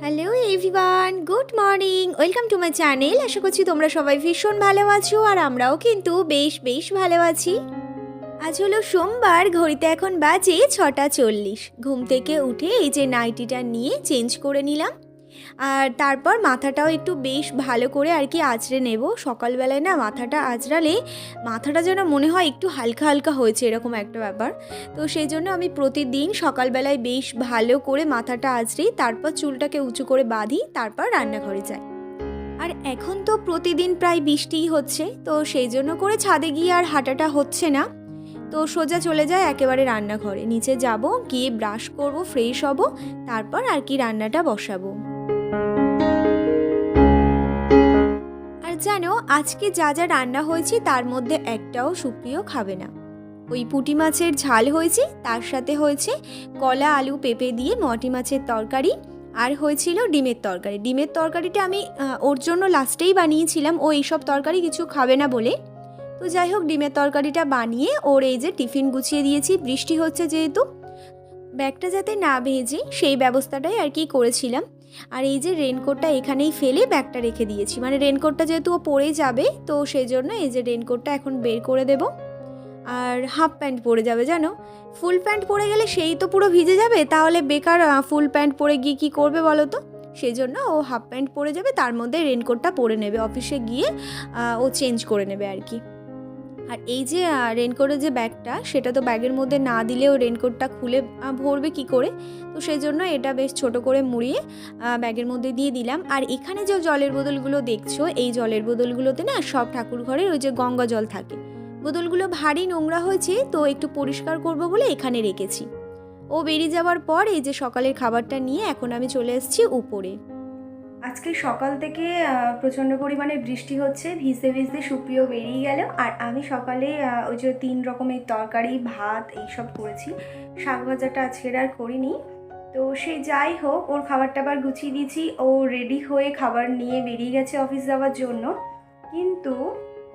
Hello everyone good morning welcome to my channel আশা করছি তোমরা সবাই ভীষণ ভালো আছো আর আমরাও কিন্তু বেশ বেশ ভালো আছি। আজ হলো সোমবার, ঘড়িতে এখন বাজে ছটা চল্লিশ। ঘুম থেকে উঠে এই যে নাইটিটা নিয়ে চেঞ্জ করে নিলাম। আর তারপর মাথাটাও একটু বেশ ভালো করে আর কি আঁচড়ে নেব। সকালবেলায় না মাথাটা আঁচড়ালে মাথাটা যেন মনে হয় একটু হালকা হালকা হয়েছে এরকম একটা ব্যাপার। তো সেই জন্য আমি প্রতিদিন সকালবেলায় বেশ ভালো করে মাথাটা আঁচড়ি তারপর চুলটাকে উঁচু করে বাঁধি তারপর রান্নাঘরে যাই। আর এখন তো প্রতিদিন প্রায় বৃষ্টিই হচ্ছে, তো সেই জন্য করে ছাদে গিয়ে আর হাঁটাটা হচ্ছে না। তো সোজা চলে যায় একেবারে রান্নাঘরে। নিচে যাব, গিয়ে ব্রাশ করব ফ্রেশ হব, তারপর আর কি রান্নাটা বসাবো। আর জানো, আজকে যা যা রান্না হয়েছে, তার মধ্যে একটাও সুপ্রিয় খাবে না। ওই পুঁটি মাছের ঝাল হয়েছে, তার সাথে হয়েছে কলা, আলু, পেঁপে দিয়ে মটি মাছের তরকারি, আর হয়েছিল ডিমের তরকারি। ডিমের তরকারিটা আমি ওর জন্য লাস্টেই বানিয়েছিলাম, ও এইসব তরকারি কিছু খাবে না বলে। তো যাই হোক, ডিমের তরকারিটা বানিয়ে ওর এই যে টিফিন গুছিয়ে দিয়েছি, বৃষ্টি হচ্ছে যেহেতু। ব্যাগটা যাতে না ভেজে সেই ব্যবস্থাটাই আর কি করেছিলাম। আর এই যে রেনকোটটা এখানেই ফেলে ব্যাগটা রেখে দিয়েছি। মানে রেনকোটটা যেহেতু ও পরে যাবে, তো সেই জন্য এই যে রেনকোটটা এখন বের করে দেব। আর হাফ প্যান্ট পরে যাবে, জানো? ফুল প্যান্ট পরে গেলে সেই তো পুরো ভিজে যাবে, তাহলে বেকার ফুল প্যান্ট পরে গিয়ে কী করবে বলো তো? সেই জন্য ও হাফ প্যান্ট পরে যাবে, তার মধ্যে রেনকোটটা পরে নেবে অফিসে গিয়ে ও চেঞ্জ করে নেবে আর কি। আর এই যে রেনকোটের যে ব্যাগটা সেটা তো ব্যাগের মধ্যে না দিলেও রেনকোটটা খুলে ভরবে কি করে? তো সেই জন্য এটা বেশ ছোট করে মুড়িয়ে ব্যাগের মধ্যে দিয়ে দিলাম। আর এখানে যে জলের বোতলগুলো দেখছ, এই জলের বোতলগুলোতে না সব ঠাকুর ঘরের ওই যে গঙ্গা জল থাকে। বোতলগুলো ভারী নোংরা হয়েছে, তো একটু পরিষ্কার করব বলে এখানে রেখেছি। ও বেরিয়ে যাওয়ার পর এই যে সকালের খাবারটা নিয়ে এখন আমি চলে এসেছি উপরে। আজকে সকাল থেকে প্রচণ্ড পরিমাণে বৃষ্টি হচ্ছে, ভিজতে ভিজতে সুপ্রিয় বেরিয়ে গেল, আর আমি সকালে ওই যে তিন রকমের তরকারি, ভাত এইসব করেছি। শাক ভাজাটা আজকের আর করিনি। তো সে যাই হোক, ওর খাবার টাবার গুছিয়ে দিয়েছি, ও রেডি হয়ে খাবার নিয়ে বেরিয়ে গেছে অফিস যাওয়ার জন্য। কিন্তু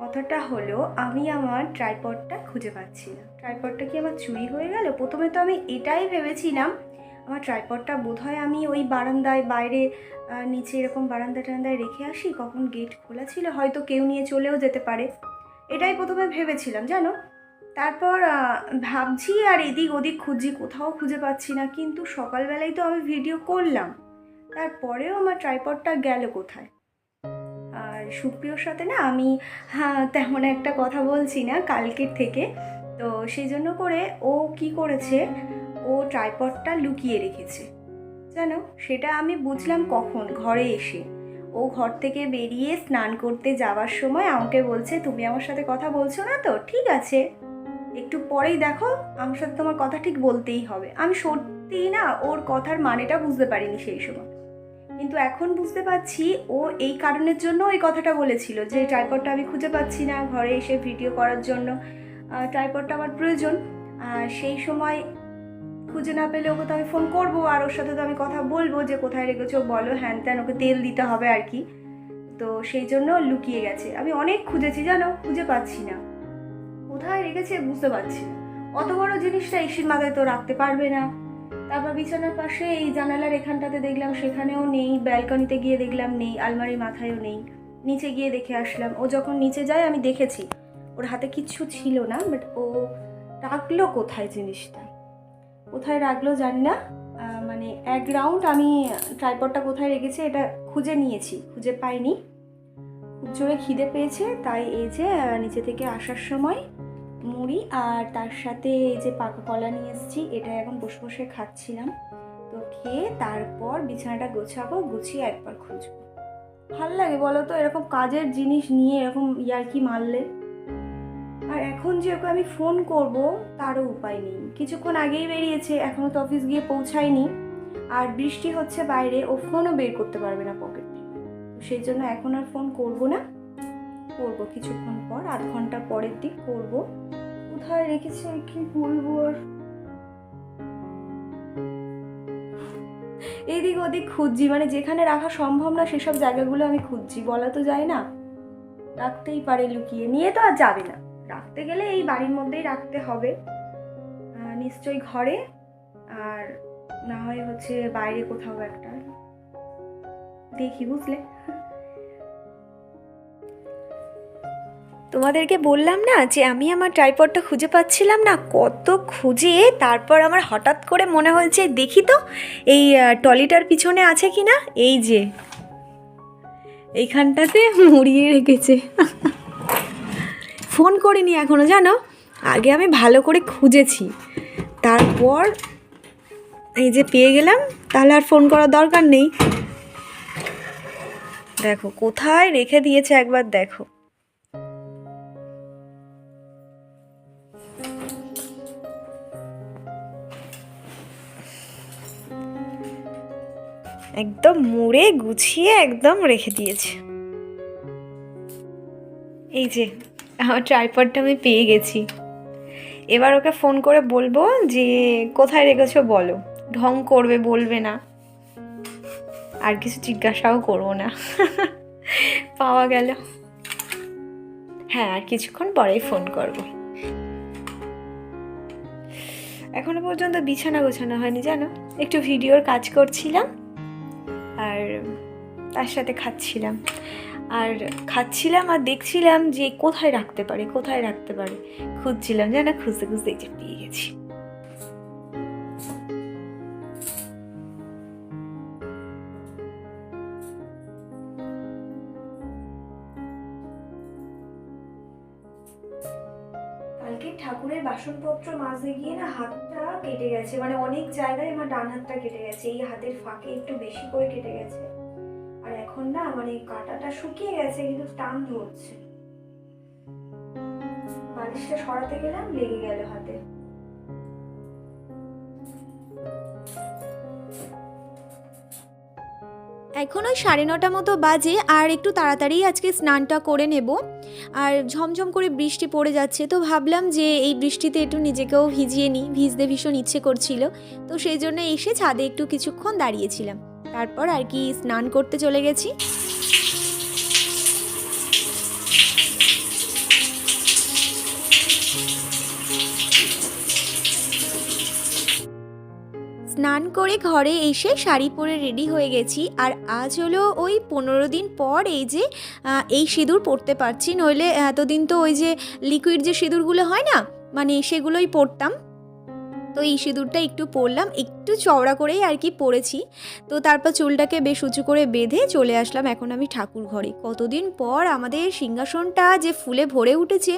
কথাটা হলো, আমি আমার ট্রাইপডটা খুঁজে পাচ্ছি না। ট্রাইপডটা কি আমার চুরি হয়ে গেল? প্রথমে তো আমি এটাই ভেবেছিলাম আমার ট্রাইপডটা বোধ হয় আমি ওই বারান্দায় বাইরে নিচে এরকম বারান্দা টারান্দায় রেখে আসি, কখন গেট খোলা ছিল, হয়তো কেউ নিয়ে চলেও যেতে পারে। এটাই প্রথমে ভেবেছিলাম, জানো? তারপর ভাবছি আর এদিক ওদিক খুঁজছি, কোথাও খুঁজে পাচ্ছি না, কিন্তু সকালবেলায় তো আমি ভিডিও করলাম। তারপরেও আমার ট্রাইপডটা গেল কোথায়? আর সুপ্রিয়র সাথে না আমি হ্যাঁ তেমন একটা কথা বলছি না কালকের থেকে, তো সেই জন্য করে ও কি করেছে ও ট্রাইপডটা লুকিয়ে রেখেছে। জানো, সেটা আমি বুঝলাম কখন, ঘরে এসে। ও ঘর থেকে বেরিয়ে স্নান করতে যাওয়ার সময় আমাকে বলছে, তুমি আমার সাথে কথা বলছো না তো? ঠিক আছে। একটু পরেই দেখো, আমার সাথে তোমার কথা ঠিক বলতেই হবে। আমি সত্যিই না, ওর কথার মানেটা বুঝতে পারিনি সেই সময়। কিন্তু এখন বুঝতে পারছি, ও এই কারণের জন্য ওই কথাটা বলেছিল যে, ট্রাইপডটা আমি খুঁজে পাচ্ছি না ঘরে এসে ভিডিও করার জন্য। ট্রাইপডটা আমার প্রয়োজন। আর সেই সময় খুঁজে না পেলে ওকে তো আমি ফোন করব আর ওর সাথে তো আমি কথা বলব যে কোথায় রেখেছো বলো, হ্যান ত্যান ওকে তেল দিতে হবে আর কি। তো সেই জন্য লুকিয়ে গেছে। আমি অনেক খুঁজেছি জানো, খুঁজে পাচ্ছি না। কোথায় রেখেছে বুঝতে পারছি অত বড় জিনিসটা এসির মাথায় তো রাখতে পারবে না। তারপর বিছানার পাশে এই জানালার এখানটাতে দেখলাম সেখানেও নেই, ব্যালকনিতে গিয়ে দেখলাম নেই, আলমারির মাথায়ও নেই। নিচে গিয়ে দেখে আসলাম। ও যখন নিচে যায় আমি দেখেছি। ওর হাতে কিচ্ছু ছিল না বাট ও রাখল কোথায় জিনিসটা? কোথায় রাখল জানি না। মানে এক রাউন্ড আমি ট্রাইপডটা কোথায় রেখেছি এটা খুঁজে নিয়েছি, খুঁজে পাইনি। খুব জোরে খিদে পেয়েছে, তাই এই যে নিচে থেকে আসার সময় মুড়ি আর তার সাথে এই যে পাকা কলা নিয়ে এসেছি, এটা এখন বসে বসে খাচ্ছিলাম। তো খেয়ে তারপর বিছানাটা গোছাবো, গুছিয়ে একবার খুঁজবো। ভালো লাগে বলো তো, এরকম কাজের জিনিস নিয়ে এরকম ইয়ার্কি মারলে। আর এখন যে ওকে আমি ফোন করব, তারও উপায় নেই। কিছুক্ষণ আগেই বেরিয়েছে এখনও তো অফিস গিয়ে পৌঁছায়নি। আর বৃষ্টি হচ্ছে বাইরে, ও ফোনও বের করতে পারবে না পকেট সেই জন্য এখন আর ফোন করব না। করব কিছুক্ষণ পর, আধ ঘণ্টা পরের দিক করব। কোথায় রেখেছে, কি বলব আর? এদিক ওদিক খুঁজছি মানে যেখানে রাখা সম্ভব না সেসব জায়গাগুলো আমি খুঁজছি, বলা তো যায় না। রাখতেই পারে লুকিয়ে, নিয়ে তো আর যাবে না। রাখতে গেলে এই বাড়ির মধ্যেই রাখতে হবে। নিশ্চয়ই ঘরে, আর না হয় হচ্ছে বাইরে কোথাও একটা। দেখি, বুঝলে? তোমাদেরকে বললাম না যে আমি আমার ট্রাইপডটা খুঁজে পাচ্ছিলাম না, কত খুঁজে, তারপর আমার হঠাৎ করে মনে হয়েছে, দেখি তো, এই টলিটার পিছনে আছে কি না এই যে, এইখানটাতে মুড়িয়ে রেখেছে। ফোন করিনি এখনও, জানো? আগে আমি ভালো করে খুঁজেছি। তারপর এই যে পেয়ে গেলাম, তাহলে আর ফোন করার দরকার নেই। দেখো, কোথায় রেখে দিয়েছে একবার দেখো। একদম মুড়ে গুছিয়ে একদম রেখে দিয়েছে। এই যে আমার ট্রাইপডটা আমি পেয়ে গেছি। এবার ওকে ফোন করে বলব যে, কোথায় রেখেছো বলো? ঢং করবে, বলবে না। আর কিছু জিজ্ঞাসাও করব না। পাওয়া গেল। হ্যাঁ আর কিছুক্ষণ পরেই ফোন করব। এখনও পর্যন্ত বিছানা গোছানো হয়নি, জানো? একটু ভিডিওর কাজ করছিলাম। আর তার সাথে খাচ্ছিলাম। আর খাচ্ছিলাম আর দেখছিলাম যে কোথায় রাখতে পারে, কোথায় রাখতে পারে। খুঁজছিলাম জানা খুঁজতে খুঁজতে যে পেয়ে গেছি। ঠাকুরের বাসনপত্র মাজতে গিয়ে না হাতটা কেটে গেছে মানে অনেক জায়গায় আমার ডান হাতটা কেটে গেছে, এই হাতের ফাঁকে একটু বেশি করে কেটে গেছে। না মানে কাঁটাটা শুকিয়ে গেছে, কিন্তু টান ধরছে। বালিশটা সরাতে গেলাম, লেগে গেল হাতে। এখন ওই সাড়ে নটা মতো বাজে, আর একটু তাড়াতাড়ি আজকে স্নানটা করে নেব। আর ঝমঝম করে বৃষ্টি পড়ে যাচ্ছে, তো ভাবলাম যে এই বৃষ্টিতে একটু নিজেকেও ভিজিয়ে নিই, ভিজতে ভীষণ ইচ্ছে করছিল। তো সেই জন্য এসে ছাদে একটু কিছুক্ষণ দাঁড়িয়েছিলাম। তারপর আর কি স্নান করতে চলে গেছি। স্নান করে ঘরে এসে শাড়ি পরে রেডি হয়ে গেছি। আর আজ হলো ওই পনেরো দিন পর এই যে এই সিঁদুর পরতে পারছি। নইলে এতদিন তো ওই যে লিকুইড যে সিঁদুরগুলো হয় না মানে সেগুলোই পরতাম। তো এই সিঁদুরটা একটু পরলাম, একটু চওড়া করেই আর কি পরেছি। তো তারপর চুলটাকে বেশ উঁচু করে বেঁধে চলে আসলাম এখন আমি ঠাকুর ঘরে। কতদিন পর আমাদের সিংহাসনটা যে ফুলে ভরে উঠেছে,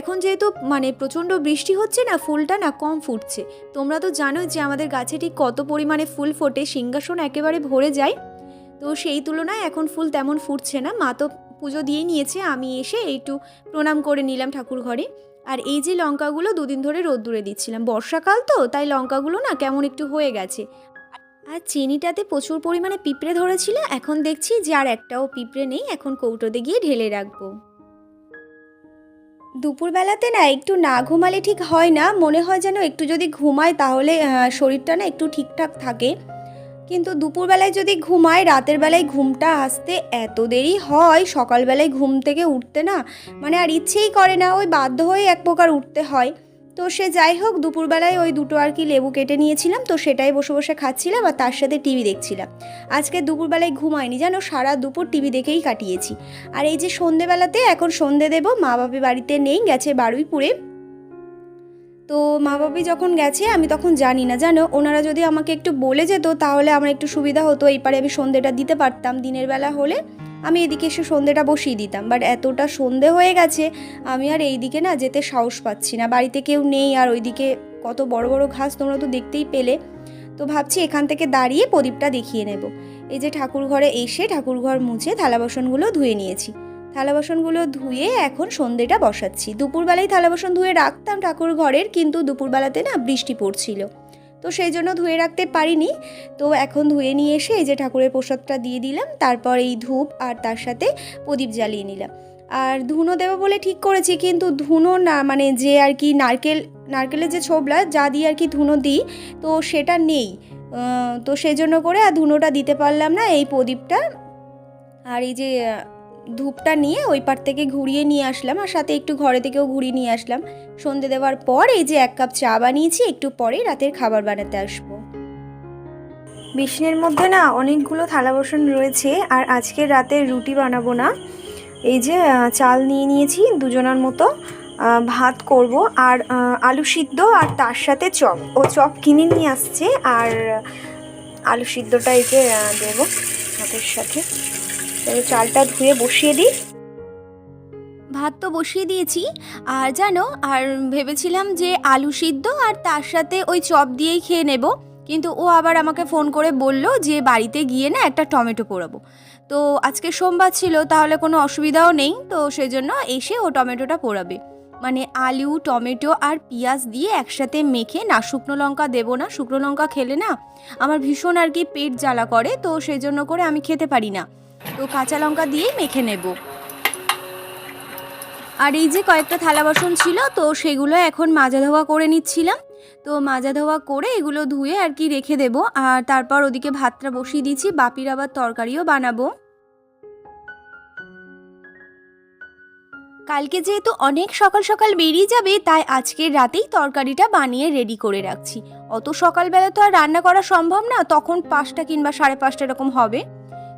এখন যেহেতু মানে প্রচণ্ড বৃষ্টি হচ্ছে না, ফুলটা না কম ফুটছে। তোমরা তো জানোই যে আমাদের গাছে ঠিক কত পরিমাণে ফুল ফোটে, সিংহাসন একেবারে ভরে যায়। তো সেই তুলনায় এখন ফুল তেমন ফুটছে না। মা তো পুজো দিয়ে নিয়েছে, আমি এসে একটু প্রণাম করে নিলাম ঠাকুর ঘরে। আর এই যে লঙ্কাগুলো দুদিন ধরে রোদ্দুরে দিচ্ছিলাম, বর্ষাকাল তো, তাই লঙ্কাগুলো না কেমন একটু হয়ে গেছে। আর চিনিটাতে প্রচুর পরিমাণে পিঁপড়ে ধরেছিল, এখন দেখছি যে আর একটাও পিঁপড়ে নেই, এখন কৌটোতে গিয়ে ঢেলে রাখব। দুপুরবেলাতে না একটু না ঘুমালে ঠিক হয় না, মনে হয় যেন একটু যদি ঘুমায় তাহলে শরীরটা না একটু ঠিকঠাক থাকে। কিন্তু দুপুরবেলায় যদি ঘুমায়, রাতের বেলায় ঘুমটা আসতে এত দেরি হয়, সকালবেলায় ঘুম থেকে উঠতে না মানে আর ইচ্ছেই করে না, ওই বাধ্য হয়ে এক প্রকার উঠতে হয়। তো সে যাই হোক, দুপুরবেলায় ওই দুটো আর কি লেবু কেটে নিয়েছিলাম, তো সেটাই বসে বসে খাচ্ছিলাম আর তার সাথে টিভি দেখছিলাম। আজকে দুপুরবেলায় ঘুমায়নি, জানো? সারা দুপুর টিভি দেখেই কাটিয়েছি। আর এই যে সন্ধেবেলাতে, এখন সন্ধে দেব মা বাপি বাড়িতে নেই, গেছে বারুইপুরে। তো মা বাবি যখন গেছে, আমি তখন জানি না। জানো, ওনারা যদি আমাকে একটু বলে যেত, তাহলে আমার একটু সুবিধা হতো। এই পারে আমি সন্ধেটা দিতে পারতাম, দিনের বেলা হলে আমি এদিকে এসে সন্ধেটা বসিয়ে দিতাম। বাট এতটা সন্ধে হয়ে গেছে, আমি আর এই দিকে না যেতে সাহস পাচ্ছি না। বাড়িতে কেউ নেই, আর ওইদিকে কত বড় বড় ঘাস তোমরা তো দেখতেই পেলে। তো ভাবছি এখান থেকে দাঁড়িয়ে প্রদীপটা দেখিয়ে নেব। এই যে ঠাকুর ঘরে এসে ঠাকুর ঘর মুছে থালা বাসনগুলো ধুয়ে নিয়েছি। থালা বাসনগুলো ধুয়ে এখন সন্ধেটা বসাচ্ছি। দুপুরবেলায় থালা বাসন ধুয়ে রাখতাম ঠাকুর ঘরের কিন্তু দুপুরবেলাতে না বৃষ্টি পড়ছিল। তো সেই জন্য ধুয়ে রাখতে পারিনি। তো এখন ধুয়ে নিয়ে এসে এই যে ঠাকুরের প্রসাদটা দিয়ে দিলাম, তারপর এই ধূপ আর তার সাথে প্রদীপ জ্বালিয়ে নিলাম। আর ধুনো দেবো বলে ঠিক করেছি, কিন্তু ধুনো না মানে যে আর কি নারকেল, নারকেলের যে ছোবলা, যা দিয়ে আর কি ধুনো দিই, তো সেটা নেই। তো সেই জন্য করে আর ধুনোটা দিতে পারলাম না এই প্রদীপটা। আর এই যে ধূপটা নিয়ে ওই পার থেকে ঘুরিয়ে নিয়ে আসলাম আর সাথে একটু ঘরে থেকেও ঘুরিয়ে নিয়ে আসলাম। সন্ধে দেওয়ার পর এই যে এক কাপ চা বানিয়েছি, একটু পরেই রাতের খাবার বানাতে আসব। বিষ্ণের মধ্যে না অনেকগুলো থালা বাসন রয়েছে আর আজকে রাতে রুটি বানাবো না। এই যে চাল নিয়ে নিয়েছি দুজনার মতো ভাত করব আর আলু সিদ্ধ আর তার সাথে চপ। ও চপ কিনে নিয়ে আসছে আর আলু সিদ্ধটা এই যে দেবো ভাতের সাথে। চালটা ধুয়ে বসিয়ে দিই। ভাত তো বসিয়ে দিয়েছি, আর জানো, আর ভেবেছিলাম যে আলু সিদ্ধ আর তার সাথে ওই চপ দিয়েই খেয়ে নেব, কিন্তু ও আবার আমাকে ফোন করে বলল যে বাড়িতে গিয়ে না একটা টমেটো পোড়াবো। তো আজকে সোমবার ছিল, তাহলে কোনো অসুবিধাও নেই, তো সেজন্য এসে ও টমেটোটা পোড়াবে। মানে আলু, টমেটো আর পেঁয়াজ দিয়ে একসাথে মেখে, না, শুকনো লঙ্কা দেবো না, শুকনো লঙ্কা খেলে না আমার ভীষণ আর কি পেট জ্বালা করে, তো সেই জন্য করে আমি খেতে পারি না। তো কাঁচা লঙ্কা দিয়েই মেখে নেব। আর এই যে কয়েকটা থালা বাসন ছিল, তো সেগুলো এখন মাজা ধোয়া করে নিচ্ছিলাম। তো মাজা ধোয়া করে এগুলো ধুয়ে আর কি রেখে দেবো। আর তারপর ওদিকে ভাতটা বসিয়ে দিচ্ছি বাপির আবার তরকারিও বানাবো। কালকে যেহেতু অনেক সকাল সকাল বেরিয়ে যাবে, তাই আজকের রাতেই তরকারিটা বানিয়ে রেডি করে রাখছি। অত সকালবেলা তো আর রান্না করা সম্ভব না, তখন পাঁচটা কিংবা সাড়ে পাঁচটা এরকম হবে।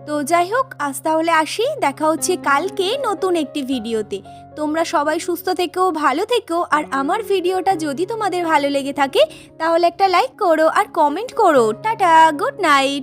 তো যাই হোক, আজ তাহলে আসি, দেখা হচ্ছে কালকে নতুন একটি ভিডিওতে। তোমরা সবাই সুস্থ থেকো, ভালো থেকো, আর আমার ভিডিওটা যদি তোমাদের ভালো লেগে থাকে, তাহলে একটা লাইক করো আর কমেন্ট করো। Tata good night